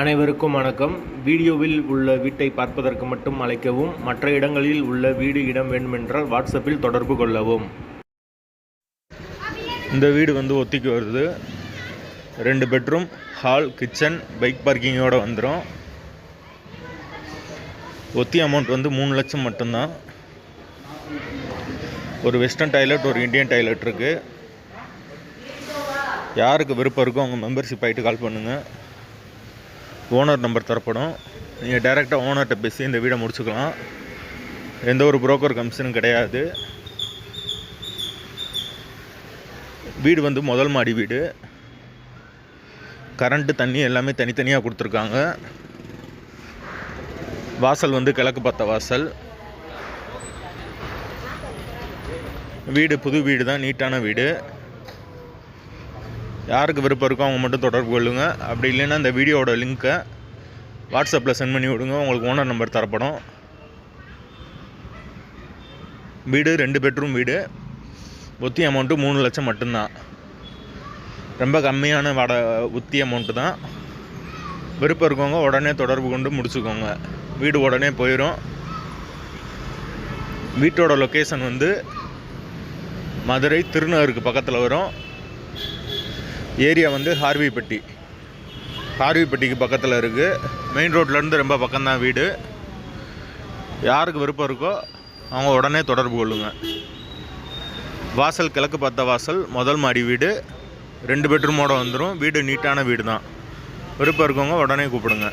அனைவருக்கும் வணக்கம். வீடியோவில் உள்ள வீட்டை பார்ப்பதற்கு மட்டும் அழைக்கவும் மற்ற இடங்களில் உள்ள வீடு இடம் வேண்டுமென்றால் வாட்ஸ்அப்பில் தொடர்பு கொள்ளவும். இந்த வீடு வந்து ஒத்திக்கு வருது. ரெண்டு பெட்ரூம் ஹால் கிச்சன் பைக் பார்க்கிங்கோட வந்துடும் ஒத்தி அமௌண்ட் வந்து மூணு லட்சம் மட்டும்தான். ஒரு வெஸ்டர்ன் டாய்லெட் ஒரு இந்தியன் டாய்லெட் இருக்குது யாருக்கு விருப்பம் இருக்கோ அவங்க மெம்பர்ஷிப் ஆகிட்டு கால் பண்ணுங்கள் ஓனர் நம்பர் தரப்படும். நீங்கள் டைரெக்டாக ஓனர்கிட்ட பேசி இந்த வீடை முடிச்சுக்கலாம். எந்த ஒரு புரோக்கர் கமிஷனும் கிடையாது. வீடு வந்து முதல் மாடி வீடு. கரண்ட்டு தண்ணி எல்லாமே தனித்தனியாக கொடுத்துருக்காங்க. வாசல் வந்து கிழக்கு பார்த்த வாசல். வீடு புது வீடு தான் நீட்டான வீடு. யாருக்கு விருப்பம் இருக்கோ அவங்க மட்டும் தொடர்பு கொள்ளுங்க. அப்படி இல்லைன்னா இந்த வீடியோவோட லிங்க்கை வாட்ஸ்அப்பில் சென்ட் பண்ணி விடுங்க. உங்களுக்கு ஓனர் நம்பர் தரப்படும். வீடு ரெண்டு பெட்ரூம் வீடு. ஒத்தி அமௌண்ட்டு மூணு லட்சம் மட்டும்தான். ரொம்ப கம்மியான வட ஒத்தி அமௌண்ட்டு தான். விருப்பம் இருக்கவங்க உடனே தொடர்பு கொண்டு முடிச்சுக்கோங்க. வீடு உடனே போயிடும் வீட்டோட லொக்கேஷன் வந்து மதுரை திருநகருக்கு பக்கத்தில் வரும். ஏரியா வந்து ஹார்விப்பட்டி. ஹார்விப்பட்டிக்கு பக்கத்தில் இருக்குது மெயின் ரோட்லேருந்து ரொம்ப பக்கம்தான் வீடு. யாருக்கு விருப்பம் இருக்கோ அவங்க உடனே தொடர்பு கொள்ளுங்கள் வாசல் கிழக்கு பார்த்த வாசல் முதல் மாடி வீடு. ரெண்டு பெட்ரூமோட வந்துடும் வீடு நீட்டான வீடு தான் விருப்பம் இருக்கவங்க உடனே கூப்பிடுங்க.